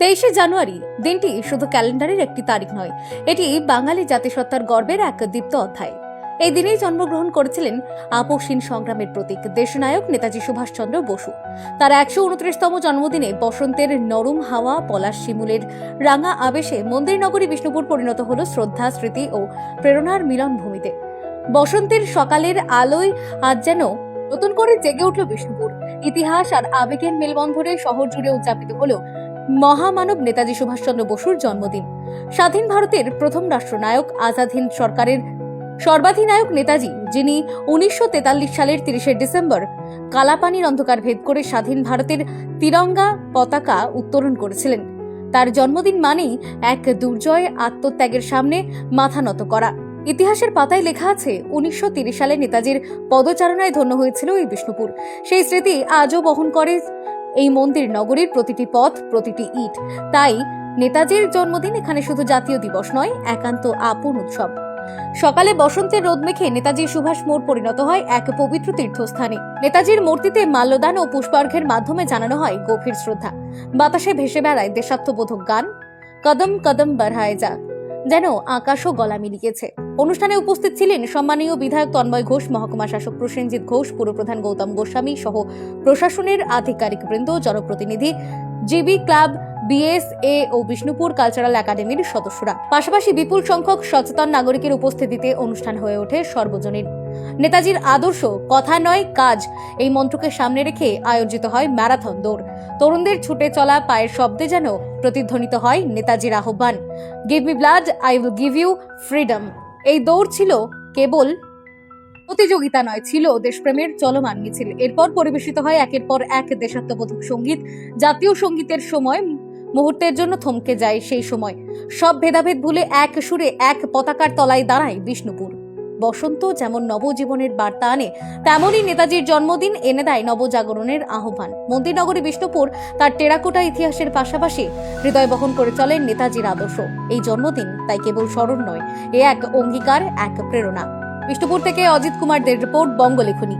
তেইশে জানুয়ারি দিনটি শুধু ক্যালেন্ডারের একটি তারিখ নয়, এটি বাঙালি জাতিসত্তার গর্বের এক দীপ্ত অধ্যায়। এই দিনেই জন্মগ্রহণ করেছিলেন আপসীন সংগ্রামের প্রতীক, দেশনায়ক নেতাজি সুভাষচন্দ্র বসু। তার একশো উনত্রিশতম জন্মদিনে বসন্তের নরম হাওয়া, পলাশ শিমুলের রাঙা আবেশে মন্দির নগরী বিষ্ণুপুর পরিণত হল শ্রদ্ধা, স্মৃতি ও প্রেরণার মিলন ভূমিতে বসন্তের সকালের আলোয় আজ যেন নতুন করে জেগে উঠল বিষ্ণুপুর। ইতিহাস আর আবেগের মেলবন্ধনে শহর জুড়ে উদযাপিত হলো মহামানব নেতাজি সুভাষচন্দ্র বসুর জন্মদিন। স্বাধীন ভারতের প্রথম রাষ্ট্রনায়ক আজাদ হিন্দ সরকারের সর্বাধিনায়ক নেতাজি, যিনি উনিশশো তেতাল্লিশ সালের তিরিশে ডিসেম্বর কালাপানির অন্ধকার ভেদ করে স্বাধীন ভারতের তিরঙ্গা পতাকা উত্তোলন করেছিলেন। তার জন্মদিন মানেই এক দুর্জয় আত্মত্যাগের সামনে মাথা নত করা। ইতিহাসের পাতায় লেখা আছে, উনিশশো সালে নেতাজির পদচারণায় ধন্য হয়েছিল এই বিষ্ণুপুর। সেই স্মৃতি আজও বহন করে এই মন্দির নগরীর প্রতিটি পথ, প্রতিটি ইট। তাই নেতাজির জন্মদিন এখানে শুধু জাতীয় দিবস নয়, একান্ত আপন উৎসব। সকালে বসন্তের রোদ মেখে নেতাজি সুভাষ মোড় পরিণত হয় এক পবিত্র তীর্থস্থানে। নেতাজির মূর্তিতে মাল্যদান ও পুষ্পার্ঘের মাধ্যমে জানানো হয় গভীর শ্রদ্ধা। বাতাসে ভেসে বেড়ায় দেশাত্মবোধক গান। কদম কদম বাড়ায় যা যেন আকাশও গলা মিলিয়েছে। অনুষ্ঠানে উপস্থিত ছিলেন সম্মানীয় বিধায়ক তন্ময় ঘোষ, মহকুমা শাসক প্রসেনজিৎ ঘোষ, পুরপ্রধান গৌতম গোস্বামী সহ প্রশাসনের আধিকারিকবৃন্দ জনপ্রতিনিধি, জিবি ক্লাব, বিএসএ ও বিষ্ণুপুর কালচারাল একাডেমির সদস্যরা। পাশাপাশি বিপুল সংখ্যক সচেতন নাগরিকের উপস্থিতিতে অনুষ্ঠান হয়ে ওঠে সর্বজনীন। নেতাজির আদর্শ, কথা নয়, কাজ, এই মন্ত্রকে সামনে রেখে আয়োজিত হয় ম্যারাথন দৌড়। তরুণদের ছুটে চলা পায়ের শব্দে যেন প্রতিধ্বনিত হয় নেতাজির আহ্বান। Give me blood I will give you freedom এই দৌড় ছিল কেবল প্রতিযোগিতা নয়, ছিল দেশপ্রেমের চলমান মিছিল। এরপর পরিবেশিত হয় একের পর এক দেশাত্মবোধক সংগীত। জাতীয় সঙ্গীতের সময় মুহূর্তের জন্য থমকে যায় সেই সময়। সব ভেদাভেদ ভুলে এক সুরে এক পতাকার তলায় দাঁড়ায় বিষ্ণুপুর। বসন্ত যেমন নবজীবনের বার্তা আনে, তেমনই নেতাজির জন্মদিন এনে দেয় নবজাগরণের আহ্বান। মন্দিরনগরী বিষ্ণুপুর তার টেরাকোটা ইতিহাসের পাশাপাশি হৃদয় বহন করে চলেন নেতাজির আদর্শ। এই জন্মদিন তাই কেবল স্মরণ নয়, এ এক অঙ্গীকার, এক প্রেরণা। বিষ্ণুপুর থেকে অজিত কুমারদের রিপোর্ট, বঙ্গলেখনী।